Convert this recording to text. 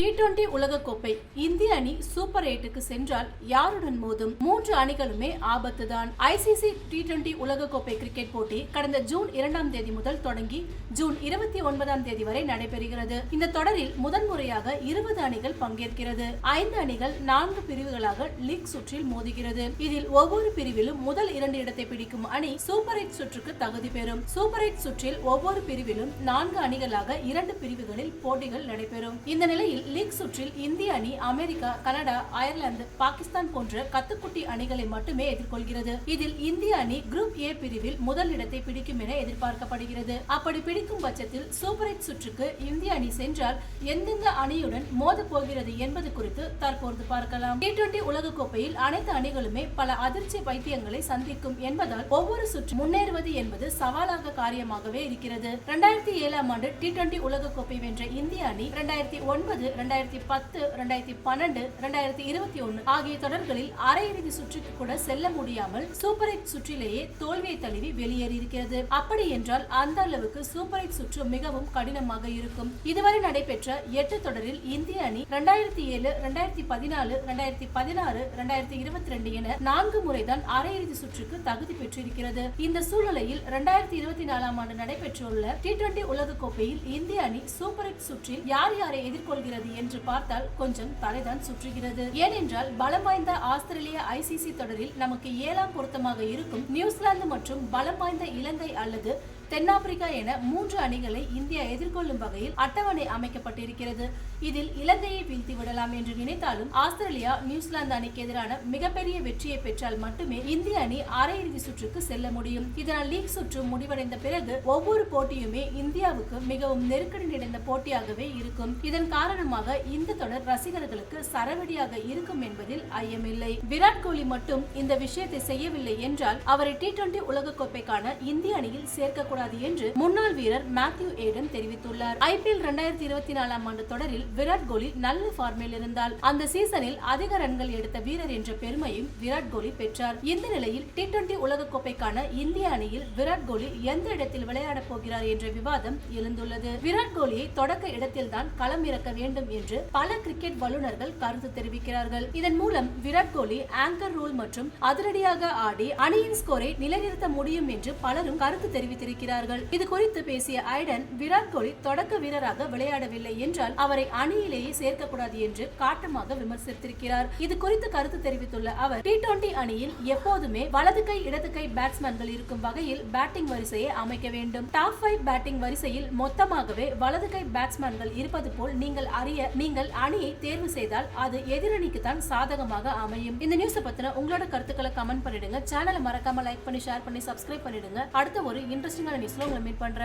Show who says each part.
Speaker 1: D twenty உலகக்கோப்பை இந்திய அணி சூப்பர் எயிட்டுக்கு சென்றால் யாருடன் மோதும்? மூன்று அணிகளுமே ஆபத்து தான் ஐசிசி டி டுவெண்டி உலகக்கோப்பை கிரிக்கெட் போட்டி கடந்த ஜூன் இரண்டாம் தேதி முதல் தொடங்கி ஜூன் இருபத்தி ஒன்பதாம் தேதி வரை நடைபெறுகிறது. இந்த தொடரில் முதன்முறையாக இருபது அணிகள் பங்கேற்கிறது. ஐந்து அணிகள் நான்கு பிரிவுகளாக லீக் சுற்றில் மோதுகிறது. இதில் ஒவ்வொரு பிரிவிலும் முதல் இரண்டு இடத்தை பிடிக்கும் அணி சூப்பர் எயிட் சுற்றுக்கு தகுதி பெறும். சூப்பர் எயிட் சுற்றில் ஒவ்வொரு பிரிவிலும் நான்கு அணிகளாக இரண்டு பிரிவுகளில் போட்டிகள் நடைபெறும். இந்த நிலையில் லீக் சுற்றில் இந்திய அணி அமெரிக்கா கனடா அயர்லாந்து பாகிஸ்தான் போன்ற கத்துக்குட்டி அணிகளை மட்டுமே எதிர்கொள்கிறது. இதில் இந்திய அணி குரூப் ஏ பிரிவில் முதல் இடத்தை பிடிக்கும் என எதிர்பார்க்கப்படுகிறது. அப்படி பிடிக்கும் பட்சத்தில் சூப்பர் எயிட் சுற்றுக்கு இந்திய அணி சென்றால் எந்தெந்த அணியுடன் மோத போகிறது என்பது குறித்து தற்போது பார்க்கலாம். டி டுவெண்டி உலகக்கோப்பையில் அனைத்து அணிகளுமே பல அதிர்ச்சி வைத்தியங்களை சந்திக்கும் என்பதால் ஒவ்வொரு சுற்று முன்னேறுவது என்பது சவாலாக காரியமாகவே இருக்கிறது. இரண்டாயிரத்தி ஏழாம் ஆண்டு டி டுவெண்டி உலகக்கோப்பை வென்ற இந்திய அணி இரண்டாயிரத்தி ஒன்பது இரண்டாயிரத்தி பத்து ரெண்டாயிரத்தி பன்னெண்டு இரண்டாயிரத்தி இருபத்தி ஒன்னு ஆகிய தொடர்களில் அரையிறுதி சுற்றுக்கு கூட செல்ல முடியாமல் சூப்பர் எயிட் சுற்றிலேயே தோல்வியை தழுவி வெளியேறி இருக்கிறது அப்படி என்றால் அந்த அளவுக்கு சூப்பர் எயிட் சுற்று மிகவும் கடினமாக இருக்கும். இதுவரை நடைபெற்ற எட்டு தொடரில் இந்திய அணி ரெண்டாயிரத்தி ஏழு இரண்டாயிரத்தி பதினாலு ரெண்டாயிரத்தி பதினாறு ரெண்டாயிரத்தி இருபத்தி ரெண்டு என நான்கு முறைதான் அரையிறுதி சுற்றுக்கு தகுதி பெற்றிருக்கிறது. இந்த சூழ்நிலையில் ரெண்டாயிரத்தி இருபத்தி நாலாம் ஆண்டு நடைபெற்றுள்ள டி டுவெண்டி உலகக்கோப்பையில் இந்திய அணி சூப்பர் எயிட் சுற்றில் யார் யாரை எதிர்கொள்கிறது? என்று பார்த்தால் கொஞ்சம் தலைதான் சுற்றுகிறது. ஏனென்றால் பலம் வாய்ந்த ஆஸ்திரேலிய ஐசிசி தொடரில் நமக்கு ஏழாம் பொருத்தமாக இருக்கும் நியூசிலாந்து மற்றும் பலம் வாய்ந்த இலங்கை அல்லது தென்னாப்பிரிக்கா என மூன்று அணிகளை இந்தியா எதிர்கொள்ளும் வகையில் அட்டவணை அமைக்கப்பட்டிருக்கிறது. இதில் இலங்கையை வீழ்த்தி விடலாம் என்று நினைத்தாலும் ஆஸ்திரேலியா நியூசிலாந்து அணிக்கு எதிரான மிகப்பெரிய வெற்றியை பெற்றால் மட்டுமே இந்திய அணி அரையிறுதி சுற்றுக்கு செல்ல முடியும். இதனால் லீக் சுற்று முடிவடைந்த பிறகு ஒவ்வொரு போட்டியுமே இந்தியாவுக்கு மிகவும் நெருக்கடி நிறைந்த போட்டியாகவே இருக்கும். இதன் காரணமாக இந்த தொடர் ரசிகர்களுக்கு சரவெடியாக இருக்கும் என்பதில் ஐயமில்லை. விராட் கோலி மட்டும் இந்த விஷயத்தை செய்யவில்லை என்றால் அவரை டி டுவெண்டி உலகக்கோப்பைக்கான இந்திய அணியில் சேர்க்கக்கூடாது என்று முன்னாள் வீரர் மேத்யூ ஏடன் தெரிவித்துள்ளார். ஐபிஎல் இரண்டாயிரத்தி இருபத்தி நாலாம் ஆண்டு தொடரில் விராட் கோலி நல்ல ஃபார்மில் இருந்தால் அந்த சீசனில் அதிக ரன்கள் எடுத்த வீரர் என்ற பெருமையும் விராட் கோலி பெற்றார். இந்த நிலையில் டி டுவெண்டி உலகக்கோப்பைக்கான இந்திய அணியில் விராட் கோலி எந்த இடத்தில் விளையாடப் போகிறார் என்ற விவாதம் எழுந்துள்ளது. விராட் கோலியை தொடக்க இடத்தில்தான் களம் இறக்க வேண்டும் என்று பல கிரிக்கெட் வல்லுநர்கள் கருத்து தெரிவிக்கிறார்கள். இதன் மூலம் விராட் கோலி ஆங்கர் ரூல் மற்றும் அதிரடியாக ஆடி அணியின் ஸ்கோரை நிலைநிறுத்த முடியும் என்று பலரும் கருத்து இருக்கிறார்கள். இது குறித்து பேசிய ஐடன் விராட் கோலி தொடக்க வீரராக விளையாடவில்லை என்றால் அவரை அணியிலேயே சேர்க்கக்கூடாது என்று காட்டமாக விமர்சித்திருக்கிறார். இது குறித்து கருத்து தெரிவித்துள்ள அவர் டி டுவெண்டி அணியில் எப்போதுமே வலது கை இடது கை பேட்ஸ்மேன்கள் இருக்கும் வகையில் பேட்டிங் வரிசையை அமைக்க வேண்டும். டாப் ஃபைவ் பேட்டிங் வரிசையில் மொத்தமாகவே வலது கை பேட்ஸ்மேன்கள் இருப்பது போல் நீங்கள் அறிய நீங்கள் அணியை தேர்வு செய்தால் அது எதிரணிக்கு தான் சாதகமாக அமையும். இந்த நியூஸை பத்தின உங்களோட கருத்துக்களை கமெண்ட் பண்ணிடுங்க. சேனலை மறக்காம லைக் பண்ணி ஷேர் பண்ணி சப்ஸ்கிரைப் பண்ணிடுங்க. அடுத்த ஒரு இன்ட்ரெஸ்டிங்கான நியூஸ்ல உங்களை மீட் பண்ணுறேன்